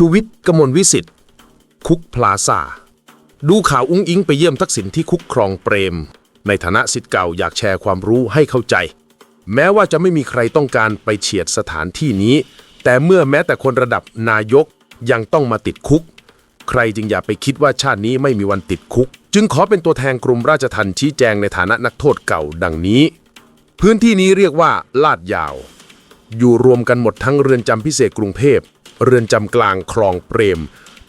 ชูวิทย์กมลวิสิทธิ์คุกพลาซาดูข่าวอุ้งอิงไปเยี่ยมทักษิณที่คุกครองเปรม ในฐานะสิทธิ์เก่าอยากแชร์ความรู้ให้เข้าใจ แม้ว่าจะไม่มีใครต้องการไปเฉียดสถานที่นี้ แต่เมื่อแม้แต่คนระดับนายกยังต้องมาติดคุก ใครจึงอย่าไปคิดว่าชาตินี้ไม่มีวันติดคุก จึงขอเป็นตัวแทนกรมราชทัณฑ์ชี้แจงในฐานะนักโทษเก่าดังนี้ พื้นที่นี้เรียกว่าลาดยาว อยู่รวมกันหมดทั้งเรือนจำพิเศษกรุงเทพ เรือนจำกลางคลองเปรม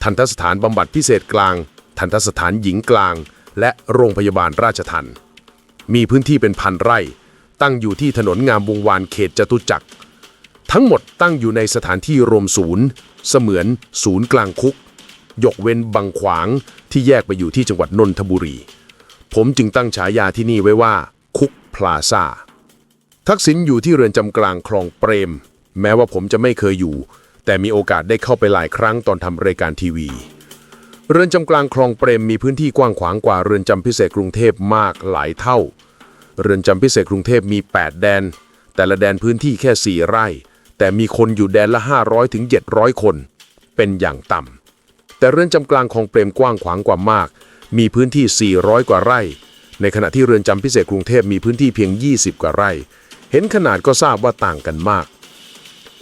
ทันตสถานบำบัดพิเศษกลาง ทันตสถานหญิงกลาง และโรงพยาบาลราชทันมีพื้นที่เป็นพันไร่ ตั้งอยู่ที่ถนนงามวงวานเขตจตุจักร ทั้งหมดตั้งอยู่ในสถานที่รวมศูนย์ เสมือนศูนย์กลางคุก ยกเว้นบางขวางที่แยกไปอยู่ที่จังหวัดนนทบุรี ผมจึงตั้งฉายาที่นี่ไว้ว่า คุกพลาซาทักษิณอยู่ที่เรือนจำกลางคลองเปรม แม้ว่าผมจะไม่เคยอยู่ แต่มีโอกาสได้เข้าไปหลายครั้งตอนทำรายการทีวี เรือนจำกลางคลองเปรมมีพื้นที่กว้างขวางกว่าเรือนจำพิเศษกรุงเทพมากหลายเท่า เรือนจำพิเศษกรุงเทพมี 8 แดน แต่ละแดนพื้นที่แค่ 4 ไร่ แต่มีคนอยู่แดนละ 500ถึง700 คน เป็นอย่างต่ำแต่เรือนจำกลางคลองเปรมกว้างขวางกว่ามาก มีพื้นที่ 400 กว่าไร่ ในขณะที่เรือนจำพิเศษกรุงเทพมีพื้นที่เพียง 20 กว่าไร่ เห็นขนาดก็ทราบว่าต่างกันมาก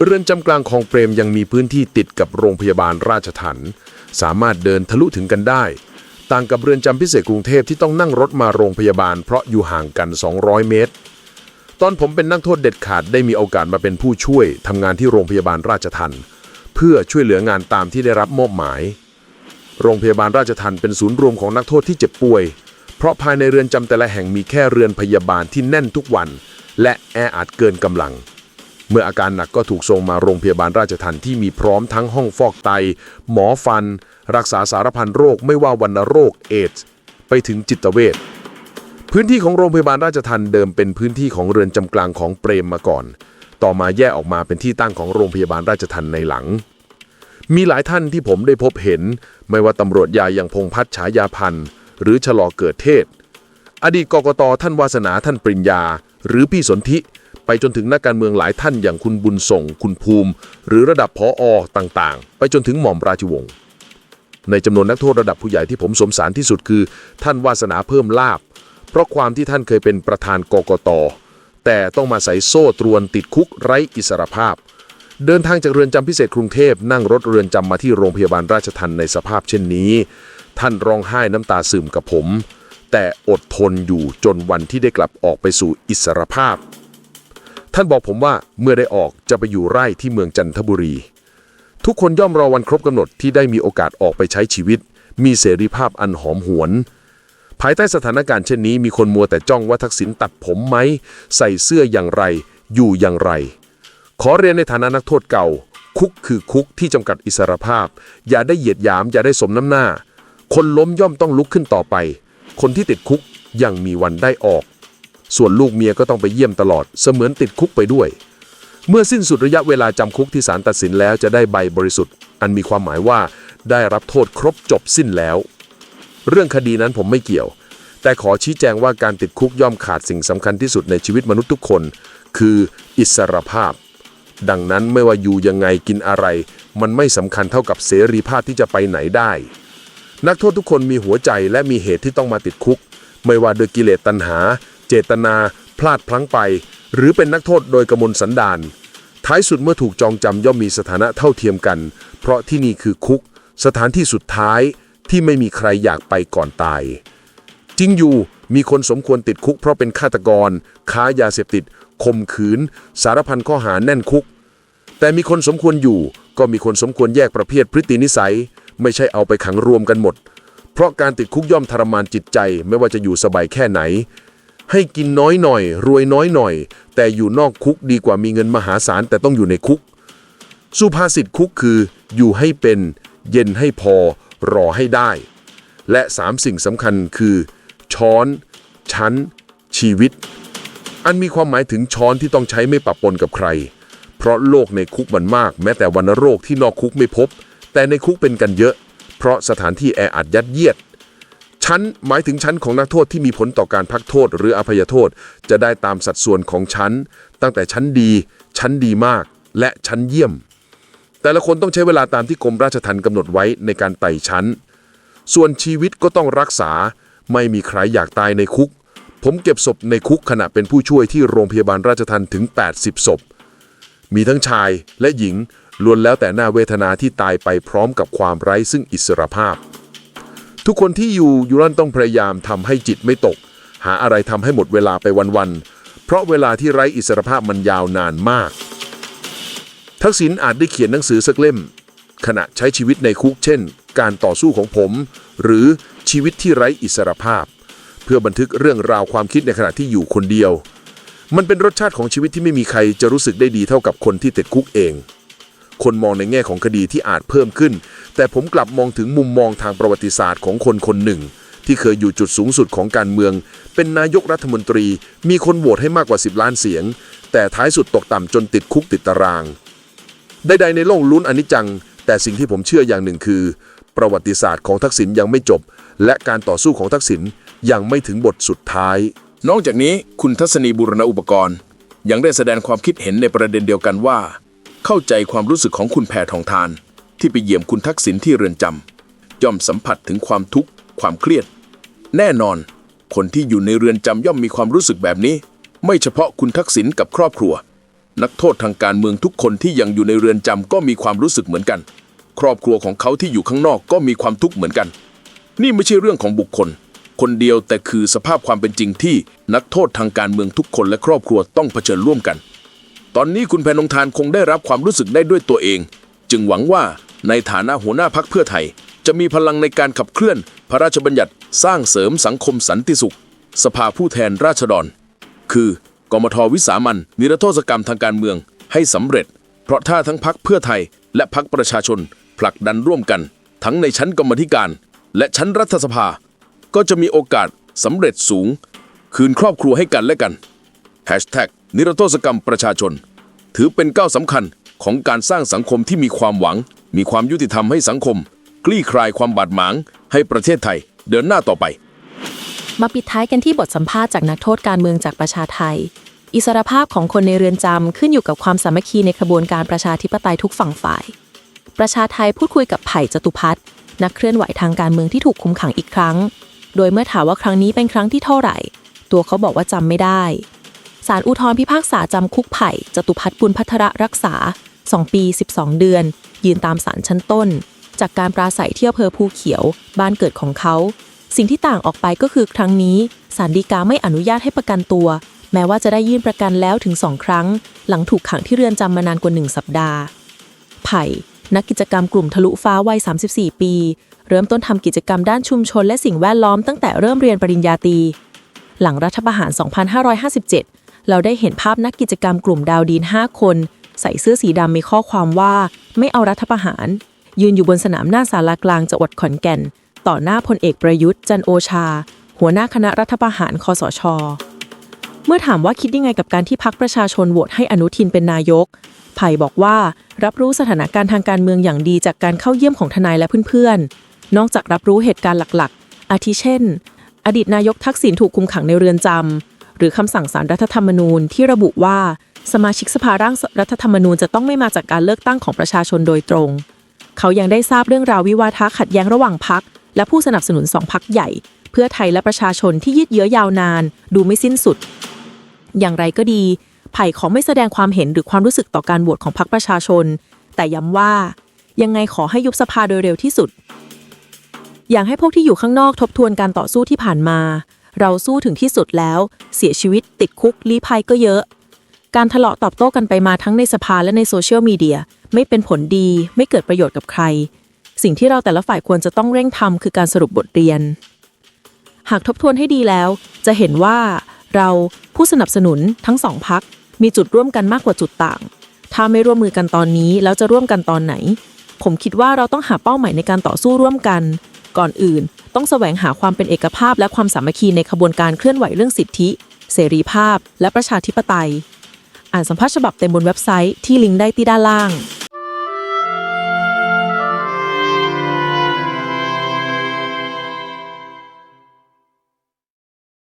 เรือนจำกลางคลองเปรมยังมีพื้นที่ติดกับโรงพยาบาลราชทัณฑ์สามารถเดินทะลุถึงกันได้ ต่างกับเรือนจำพิเศษกรุงเทพที่ต้องนั่งรถมาโรงพยาบาลเพราะอยู่ห่างกัน 200 เมตร ตอนผมเป็นนักโทษเด็ดขาดได้มีโอกาสมาเป็นผู้ช่วยทำงานที่โรงพยาบาลราชทัณฑ์เพื่อช่วยเหลืองานตามที่ได้รับมอบหมาย โรงพยาบาลราชทัณฑ์เป็นศูนย์รวมของนักโทษที่เจ็บป่วย เพราะภายในเรือนจำแต่ละแห่งมีแค่เรือนพยาบาลที่แน่นทุกวัน และแออัดเกินกำลัง เมื่ออาการหนักก็ถูกส่งมาโรงพยาบาลราชทัณฑ์ที่มีพร้อมทั้งห้องฟอกไต หมอฟัน รักษาสารพันโรคไม่ว่าวัณโรคเอดส์ไปถึงจิตเวชพื้นที่ของโรงพยาบาลราชทัณฑ์เดิมเป็นพื้นที่ของเรือนจำกลางของเปรมมาก่อน ต่อมาแยกออกมาเป็นที่ตั้งของโรงพยาบาลราชทัณฑ์ในหลัง มีหลายท่านที่ผมได้พบเห็น ไม่ว่าตำรวจใหญ่อย่างพงพัฒฉายาพันธ์หรือชะลอเกิดเทศ อดีตกกตท่านวาสนาท่านปริญญา หรือพี่สนธิ ไปจนถึงนักการเมืองหลายท่านอย่างคุณบุญส่ง คุณภูมิ หรือระดับพออต่างๆ ไปจนถึงหม่อมราชวงศ์ในจำนวนนักโทษระดับผู้ใหญ่ที่ผมสมสารที่สุดคือ ท่านวาสนาเพิ่มลาบ เพราะความที่ท่านเคยเป็นประธานกกต แต่ต้องมาใส่โซ่ตรวนติดคุกไร้อิสรภาพ เดินทางจากเรือนจำพิเศษกรุงเทพนั่งรถเรือนจำมาที่โรงพยาบาลราชทันในสภาพเช่นนี้ ท่านร้องไห้น้ำตาซึมกับผม แต่อดทนอยู่จนวันที่ได้กลับออกไปสู่อิสรภาพ ท่านบอกผมว่าเมื่อได้ออกจะไปอยู่ไร่ที่เมืองจันทบุรี ทุกคนย่อมรอวันครบกำหนดที่ได้มีโอกาสออกไปใช้ชีวิต มีเสรีภาพอันหอมหวน ภายใต้สถานการณ์เช่นนี้มีคนมัวแต่จ้องว่าทักษิณตัดผมไหม ใส่เสื้ออย่างไร อยู่อย่างไร ขอเรียนในฐานะนักโทษเก่า คุกคือคุกที่จำกัดอิสรภาพ อย่าได้เหยียดหยามอย่าได้สมน้ำหน้า คนล้มย่อมต้องลุกขึ้นต่อไป คนที่ติดคุกยังมีวันได้ออก ส่วนลูกเมียก็ต้องไปเยี่ยมตลอด เสมือนติดคุกไปด้วย เมื่อสิ้นสุดระยะเวลาจำคุกที่ศาลตัดสินแล้วจะได้ใบบริสุทธิ์ อันมีความหมายว่าได้รับโทษครบจบสิ้นแล้ว เรื่องคดีนั้นผมไม่เกี่ยว แต่ขอชี้แจงว่าการติดคุกย่อมขาดสิ่งสำคัญที่สุดในชีวิตมนุษย์ทุกคน คืออิสรภาพ ดังนั้นไม่ว่าอยู่ยังไงกินอะไร มันไม่สำคัญเท่ากับเสรีภาพที่จะไปไหนได้ นักโทษทุกคนมีหัวใจและมีเหตุที่ต้องมาติดคุก ไม่ว่าโดยกิเลสตัณหา เจตนา พลาดพลั้งไป หรือเป็นนักโทษโดยกระมวลสันดาน ท้ายสุดเมื่อถูกจองจำย่อมมีสถานะเท่าเทียมกัน เพราะที่นี่คือคุก สถานที่สุดท้ายที่ไม่มีใครอยากไปก่อนตาย จริงอยู่มีคนสมควรติดคุกเพราะเป็นฆาตกร ค้ายาเสพติดข่มขืน สารพันข้อหาแน่นคุก แต่มีคนสมควรอยู่ก็มีคนสมควรแยกประเภทพฤตินิสัย ไม่ใช่เอาไปขังรวมกันหมด เพราะการติดคุกย่อมทรมานจิตใจไม่ว่าจะอยู่สบายแค่ไหน ให้กินน้อยหน่อย รวยน้อยหน่อย แต่อยู่นอกคุกดีกว่ามีเงินมหาศาลแต่ต้องอยู่ในคุก สุภาษิตคุกคือ อยู่ให้เป็น เย็นให้พอ รอให้ได้ และสามสิ่งสำคัญคือ ช้อน ชั้น ชีวิต อันมีความหมายถึงช้อนที่ต้องใช้ไม่ปะปนกับใคร เพราะโลกในคุกมันมาก แม้แต่วัณโรคที่นอกคุกไม่พบ แต่ในคุกเป็นกันเยอะ เพราะสถานที่แออัดยัดเยียด ชั้นหมายถึงชั้นของนักโทษที่มีผลต่อการพักโทษหรืออภัยโทษ จะได้ตามสัดส่วนของชั้น ตั้งแต่ชั้นดี ชั้นดีมาก และชั้นเยี่ยม แต่ละคนต้องใช้เวลาตามที่กรมราชทัณฑ์กำหนดไว้ในการไต่ชั้น ส่วนชีวิตก็ต้องรักษา ไม่มีใครอยากตายในคุก ผมเก็บศพในคุกขณะเป็นผู้ช่วยที่โรงพยาบาลราชทัณฑ์ถึง 80 ศพ มีทั้งชายและหญิงล้วนแล้วแต่หน้าเวทนาที่ตายไปพร้อมกับความไร้ซึ่งอิสรภาพ ทุกคนที่อยู่ยูรันต้องพยายามทำให้จิตไม่ตก หาอะไรทำให้หมดเวลาไปวันๆเพราะเวลาที่ไร้อิสรภาพมันยาวนานมาก ทักษิณอาจได้เขียนหนังสือสักเล่ม ขณะใช้ชีวิตในคุกเช่น การต่อสู้ของผม หรือชีวิตที่ไร้อิสรภาพ เพื่อบันทึกเรื่องราวความคิดในขณะที่อยู่คนเดียว มันเป็นรสชาติของชีวิตที่ไม่มีใครจะรู้สึกได้ดีเท่ากับคนที่ติดคุกเอง คนมองในแง่ของคดีที่อาจเพิ่มขึ้น แต่ผมกลับมองถึงมุมมองทางประวัติศาสตร์ของคนคนหนึ่ง ที่เคยอยู่จุดสูงสุดของการเมือง เป็นนายกรัฐมนตรี มีคนโหวตให้มากกว่า 10 ล้านเสียง แต่ท้ายสุดตกต่ำจนติดคุกติดตาราง ใดๆในโลกลุ้นอนิจจัง แต่สิ่งที่ผมเชื่ออย่างหนึ่งคือ ประวัติศาสตร์ของทักษิณยังไม่จบ และการต่อสู้ของทักษิณยังไม่ถึงบทสุดท้าย นอกจากนี้คุณทัศนีบุรณอุปกรณ์ ยังได้แสดงความคิดเห็นในประเด็นเดียวกันว่า เข้าใจความรู้สึกของคุณแพทองทาน ที่ไปเยี่ยมคุณทักษิณที่เรือนจำย่อมสัมผัสถึงความทุกข์ความเครียด แน่นอน คนที่อยู่ในเรือนจำย่อมมีความรู้สึกแบบนี้ ไม่เฉพาะคุณทักษิณกับครอบครัว นักโทษทางการเมืองทุกคนที่ยังอยู่ในเรือนจำก็มีความรู้สึกเหมือนกัน ครอบครัวของเขาที่อยู่ข้างนอกก็มีความทุกข์เหมือนกัน นี่ไม่ใช่เรื่องของบุคคล คนเดียวแต่คือสภาพความเป็นจริงที่นักโทษทางการเมืองทุกคนและครอบครัวต้องเผชิญร่วมกัน ตอนนี้คุณแพนงทานคงได้รับความรู้สึกได้ด้วยตัวเอง จึงหวังว่าในฐานะหัวหน้าพักเพื่อไทย จะมีพลังในการขับเคลื่อน พระราชบัญญัติสร้างเสริมสังคมสันติสุข สภาผู้แทนราษฎร คือกมทวิสามันนิรโทษกรรมทางการเมืองให้สำเร็จ เพราะถ้าทั้งพักเพื่อไทย และพักประชาชน ผลักดันร่วมกัน ทั้งในชั้นกรรมธิการ และชั้นรัฐสภา ก็จะมีโอกาสสำเร็จสูง คืนครอบครัวให้กันและกัน นิรโทษกรรมประชาชน ถือเป็นก้าวสำคัญของการสร้างสังคมที่มีความหวัง มีความยุติธรรมให้สังคม คลี่คลายความบาดหมาง ให้ประเทศไทยเดินหน้าต่อไป มาปิดท้ายกันที่บทสัมภาษณ์จากนักโทษการเมืองจากประชาไทย อิสรภาพของคนในเรือนจำขึ้นอยู่กับความสามัคคีในกระบวนการประชาธิปไตยทุกฝั่งฝ่าย ประชาไทยพูดคุยกับไผ่จตุพัฒน์นักเคลื่อนไหวทางการเมืองที่ถูกคุมขังอีกครั้ง โดยเมื่อถามว่าครั้งนี้เป็นครั้งที่เท่าไหร่ ตัวเขาบอกว่าจำไม่ได้ ศาลอุทธรพิพากษาจำคุกไผ่จตุพัฒน์บุญพัทระรักษา 2 ปี 12 เดือน ยืนตามศาลชั้นต้น จากการปราศัยที่อำเภอภูเขียว บ้านเกิดของเขา สิ่งที่ต่างออกไปก็คือครั้งนี้ศาลฎีกาไม่อนุญาตให้ประกันตัว แม้ว่าจะได้ยื่นประกันแล้วถึงสองครั้ง หลังถูกขังที่เรือนจำมานานกว่าหนึ่งสัปดาห์ ไผ่ นักกิจกรรมกลุ่มทะลุฟ้าวัย 34 ปี เริ่มต้นทำกิจกรรมด้านชุมชนและสิ่งแวดล้อมตั้งแต่เริ่มเรียนปริญญาตรีหลังรัฐประหาร 2557 เราได้เห็นภาพนักกิจกรรมกลุ่มดาวดีน 5 คน ใส่เสื้อสีดำมีข้อความว่า ไม่เอารัฐประหาร ยืนอยู่บนสนามหน้าศาลากลางจังหวัดขอนแก่น ต่อหน้าพลเอกประยุทธ์จันโอชา หัวหน้าคณะรัฐประหารคอสช เมื่อถามว่าคิดยังไงกับการที่พักประชาชนโหวตให้อนุทินเป็นนายกไผ่บอกว่ารับรู้สถานการณ์ทางการเมืองอย่างดีจากการเข้าเยี่ยมของทนายและเพื่อนๆ นอกจากรับรู้เหตุการณ์หลักๆ อาทิเช่น อดีตนายกทักษิณถูกคุมขังในเรือนจำ หรือคำสั่งสารรัฐธรรมนูญที่ระบุว่า สมาชิกสภาร่างรัฐธรรมนูญจะต้องไม่มาจากการเลือกตั้งของประชาชนโดยตรง เขายังได้ทราบเรื่องราววิวาทะขัดแย้งระหว่างพัก และผู้สนับสนุนสองพักใหญ่ เพื่อไทยและประชาชนที่ยืดเยื้อยาวนาน ดูไม่สิ้นสุด อย่างไรก็ดีไผ่ขอไม่แสดงความเห็นหรือความรู้สึกต่อการโหวตของพรรคประชาชน แต่ย้ำว่ายังไงขอให้ยุบสภาโดยเร็วที่สุด อยากให้พวกที่อยู่ข้างนอกทบทวนการต่อสู้ที่ผ่านมา เราสู้ถึงที่สุดแล้ว เสียชีวิตติดคุกลี้ภัยก็เยอะ การทะเลาะตอบโต้กันไปมาทั้งในสภาและในโซเชียลมีเดียไม่เป็นผลดีไม่เกิดประโยชน์กับใคร สิ่งที่เราแต่ละฝ่ายควรจะต้องเร่งทำคือการสรุปบทเรียน หากทบทวนให้ดีแล้ว จะเห็นว่าเราผู้สนับสนุนทั้งสองพักมีจุดร่วมกันมากกว่าจุดต่าง ถ้าไม่ร่วมมือกันตอนนี้แล้วจะร่วมกันตอนไหน ผมคิดว่าเราต้องหาเป้าหมายในการต่อสู้ร่วมกัน ก่อนอื่น ต้องแสวงหาความเป็นเอกภาพและความสามัคคีในขบวนการเคลื่อนไหวเรื่องสิทธิ เสรีภาพ และประชาธิปไตย อ่านสัมภาษณ์ฉบับเต็มบนเว็บไซต์ที่ลิงก์ได้ที่ด้านล่าง